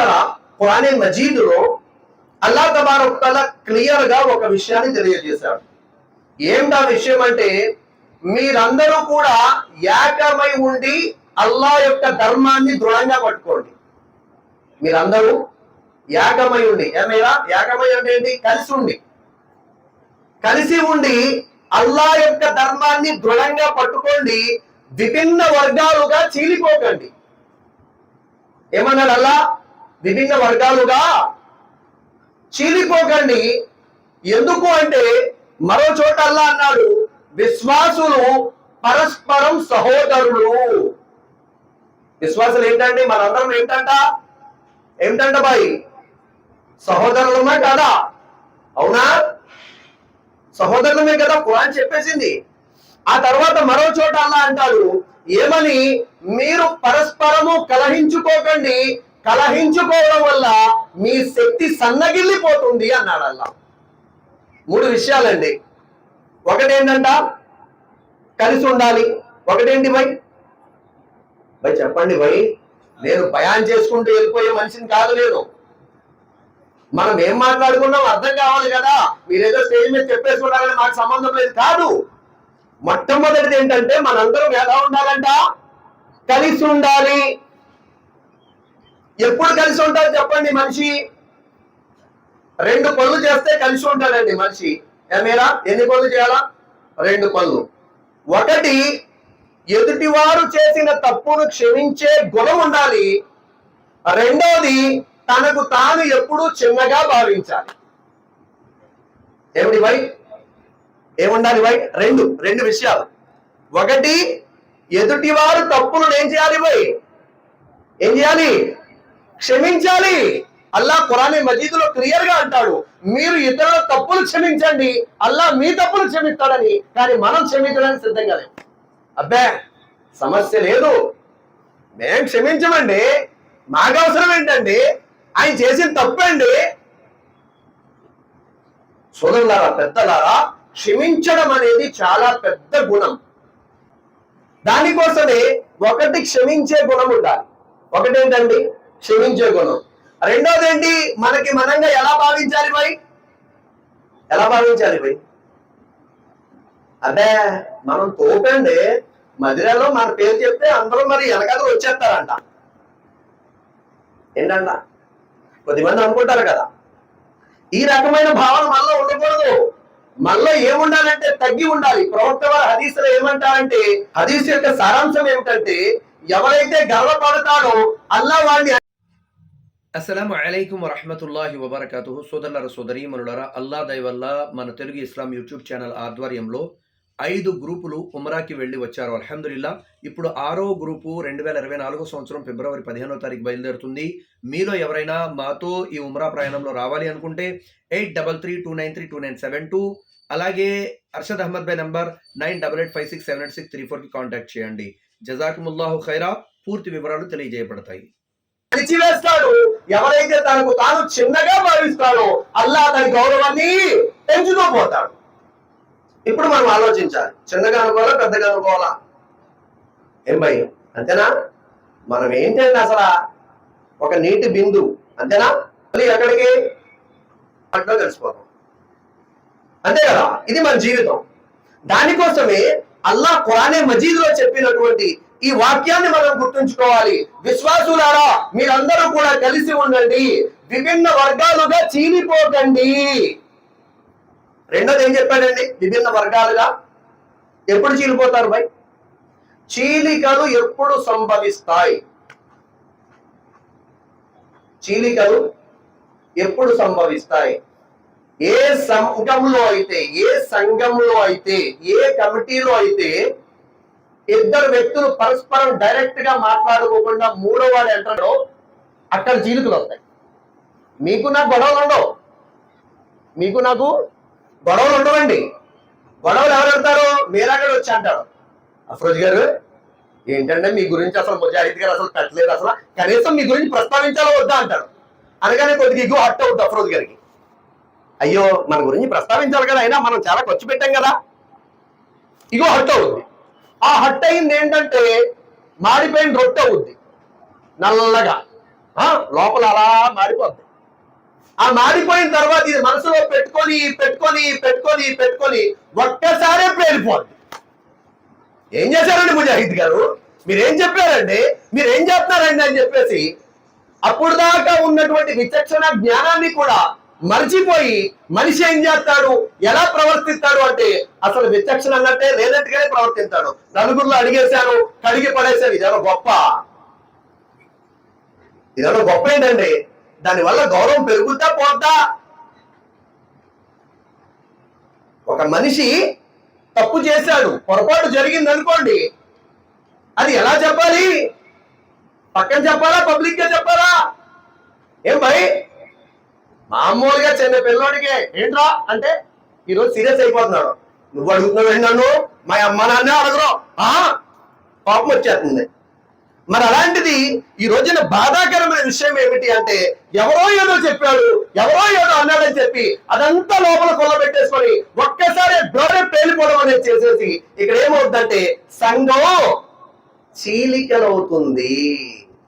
సోదరులారా పురాణే మజీదులో అల్లా తబారక్ క్లియర్గా ఒక విషయాన్ని తెలియజేశాడు. ఏమిటా విషయం అంటే మీరందరూ కూడా ఏకమై ఉండి అల్లా యొక్క ధర్మాన్ని దృఢంగా పట్టుకోండి. మీరందరూ ఏకమై ఉండి ఏమైనా ఏకమై అంటే ఏంటి? కలిసి ఉండి. కలిసి ఉండి అల్లా యొక్క ధర్మాన్ని దృఢంగా పట్టుకోండి విభిన్న వర్గాలుగా చీలిపోకండి. ఏమన్నారు అల్లా? విభిన్న వర్గాలుగా చీలిపోకండి. ఎందుకు అంటే మరో చోట అల్లా అన్నాడు విశ్వాసులు పరస్పరం సహోదరులు. విశ్వాసులు ఏంటంటే మనందరం ఏంటంట? ఏమిటంట బాయ్? సహోదరులమే కదా. అవునా? సహోదరులమే కదా కురాన్ చెప్పేసింది. ఆ తర్వాత మరో చోట అలా అంటాడు ఏమని? మీరు పరస్పరము కలహించుకోకండి. కలహించుకోవడం వల్ల మీ శక్తి సన్నగిల్లిపోతుంది అన్నాడు అల్లా. మూడు విషయాలండి. ఒకటేంటంట? కలిసి ఉండాలి. ఒకటేంటి భయ్? భయ్ చెప్పండి భయ్. నేను భయాన్ని చేసుకుంటూ వెళ్ళిపోయే మనిషిని కాదు నేను. మనం ఏం మాట్లాడుకున్నాం అర్థం కావాలి కదా. మీరేదో స్టేజ్ మీద చెప్పేసుకున్నారని మాకు సంబంధం లేదు. కాదు. మొట్టమొదటిది ఏంటంటే మనందరం ఎలా ఉండాలంట. కలిసి ఉండాలి. ఎప్పుడు కలిసి ఉంటారు చెప్పండి మనిషి? రెండు పనులు చేస్తే కలిసి ఉంటాడండి మనిషి. ఏమేరా ఎన్ని పనులు చేయాలా? రెండు పనులు. ఒకటి ఎదుటివారు చేసిన తప్పును క్షమించే గుణం ఉండాలి. రెండోది తనకు తాను ఎప్పుడూ చిన్నగా భావించాలి. ఏమిటి వై? ఏముండాలి వై? రెండు రెండు విషయాలు. ఒకటి ఎదుటివారు తప్పులను ఏం చేయాలి వై? ఏం చేయాలి? క్షమించాలి. అల్లా ఖురాన్ మజీదులో క్లియర్గా అంటాడు మీరు ఇతరుల తప్పులు క్షమించండి అల్లా మీ తప్పులు క్షమిస్తాడని కానీ మనం క్షమించడానికి సిద్ధంగా లేదు అబ్బే సమస్య లేదు. మేం క్షమించమండి. మాకు అవసరం ఏంటండి? ఆయన చేసిన తప్పండి. సోదరులారా పెద్దలారా క్షమించడం అనేది చాలా పెద్ద గుణం. దానికోసమే ఒకటి క్షమించే గుణం ఉండాలి. ఒకటేంటండి? క్షమించే గుణం రెండోది ఏంటి మనకి మనంగా ఎలా భావించాలి భయ్ ఎలా భావించాలి భయ్ అదే మనం తోపండి. మదిరాలో మన పేరు చెప్తే అందరూ మరి వెనకాల వచ్చేస్తారంట. ఏంటంట? కొద్దిమంది అనుకుంటారు కదా. ఈ రకమైన భావన మనలో ఉండకూడదు. మనలో ఏముండాలంటే తగ్గి ఉండాలి. ప్రవక్త వారు హదీసులో ఏమంటారంటే హదీస్ యొక్క సారాంశం ఏమిటంటే ఎవరైతే గర్వపడతాడో అల్లా వాడిని అస్సలం అలైకుం వరహమతుల్లాహి వబర్కతు సోదరుల సోదరి మనులరా అల్లా దయ వల్ల మన తెలుగు ఇస్లాం యూట్యూబ్ ఛానల్ ఆధ్వర్యంలో ఐదు గ్రూపులు ఉమ్రాకి వెళ్ళి వచ్చారు. అల్హమ్దుల్లా ఇప్పుడు ఆరో గ్రూపు రెండు వేల ఇరవై నాలుగో సంవత్సరం ఫిబ్రవరి పదిహేనో తారీఖు బయలుదేరుతుంది. మీలో ఎవరైనా మాతో ఈ ఉమ్రా ప్రయాణంలో రావాలి అనుకుంటే eight double three two nine three two nine seven two అలాగే Arshad Ahmad by number nine double eight five six seven eight six three ఫోర్కి కాంటాక్ట్ చేయండి. జజాకుముల్లాహు ఖైరా పూర్తి వివరాలు తెలియజేయబడతాయి. అణిచివేస్తాడు ఎవరైతే తనకు తాను చిన్నగా భావిస్తాడో అల్లా తన గౌరవాన్ని పెంచుతూ పోతాడు ఇప్పుడు మనం ఆలోచించాలి. చిన్నగా అనుకోవాలా పెద్దగా అనుకోవాలా? ఏం భయం? అంతేనా? మనం ఏంటంటే అసలు? ఒక నీటి బిందు అంతేనా? మళ్ళీ ఎక్కడికి? అట్లా కలిసిపోతాం. అంతే కదా? ఇది మన జీవితం. దానికోసమే అల్లా ఖురానే మజీద్లో చెప్పినటువంటి ఈ వాక్యాన్ని మనం గుర్తుంచుకోవాలి. విశ్వాసులారా మీరందరూ కూడా కలిసి ఉండండి. విభిన్న వర్గాలుగా చీలిపోకండి. రెండోది ఏం చెప్పాడండి? విభిన్న వర్గాలుగా ఎప్పుడు చీలిపోతారు భయ్ చీలికలు ఎప్పుడు సంభవిస్తాయి? చీలికలు ఎప్పుడు సంభవిస్తాయి? ఏ సంఘంలో అయితే ఏ సంఘంలో అయితే ఏ కమిటీలో అయితే ఇద్దరు వ్యక్తులు పరస్పరం డైరెక్ట్గా మాట్లాడుకోకుండా మూడో వాడు ఎంటర్లో అక్కడ చీలికలు వస్తాయి. మీకు నాకు గొడవలు ఉండవు. మీకు నాకు గొడవలు ఉండవండి. గొడవలు ఎవరు పెడతారు? మీరు అక్కడ వచ్చి అంటారు. అఫ్రోజ్ గారు ఏంటంటే మీ గురించి అసలు ముజాహిద్ గారు అసలు పెట్టలేదు అసలు. కనీసం మీ గురించి ప్రస్తావించాలో వద్దా అంటారు. అనగానే కొద్దిగా ఇగో హట్ అవుద్ది అఫ్రోజ్ గారికి. అయ్యో మన గురించి ప్రస్తావించాలి కదా అయినా మనం చాలా ఖర్చు పెట్టాం కదా. ఇగో హట్ అవుద్ది. ఆ హట్ అయింది ఏంటంటే మాడిపోయిన రొట్టె అవుద్ది. నల్లగా. ఆ, లోపల అలా మారిపోద్ది ఆ మారిపోయిన తర్వాత ఇది మనసులో పెట్టుకొని పెట్టుకొని పెట్టుకొని పెట్టుకొని ఒక్కసారే పేలిపోద్ది ఏం చేశారండి ముజాహిద్ గారు? మీరేం చెప్పారండి? మీరేం చేస్తున్నారండి అని చెప్పేసి అప్పుడు దాకా ఉన్నటువంటి విచక్షణ జ్ఞానాన్ని కూడా మర్చిపోయి మనిషి ఏం చేస్తాడు? ఎలా ప్రవర్తిస్తాడు అంటే అసలు విచక్షణ అన్నట్టే లేనట్టుగానే ప్రవర్తిస్తాడు. నలుగురులో అడిగేశారు కడిగి పడేశారు. ఇదేదో గొప్ప. ఇదేదో గొప్ప ఏంటండి? దానివల్ల గౌరవం పెరుగుతా పోద్దా? ఒక మనిషి తప్పు చేశాడు పొరపాటు జరిగింది అనుకోండి అది ఎలా చెప్పాలి? పక్కన చెప్పాలా? పబ్లిక్గా చెప్పాలా? ఏం భయ్? మామూలుగా చిన్న పిల్లోడికి. ఏంట్రా? అంటే ఈరోజు సీరియస్ అయిపోతున్నాడు. నువ్వు అడుగుతున్నావు నన్ను? మా అమ్మ నాన్నే అడగరు. ఆ? పాపం వచ్చేస్తుంది. మరి అలాంటిది ఈ రోజున బాధాకరమైన విషయం ఏమిటి అంటే ఎవరో ఏదో చెప్పాడు ఎవరో ఏదో అన్నాడని చెప్పి అదంతా లోపల కొల్లబెట్టేసుకొని ఒక్కసారి డోరే పేలిపోవడం అనేది చేసేసి ఇక్కడ ఏమవుతుందంటే సంఘం చీలికలవుతుంది.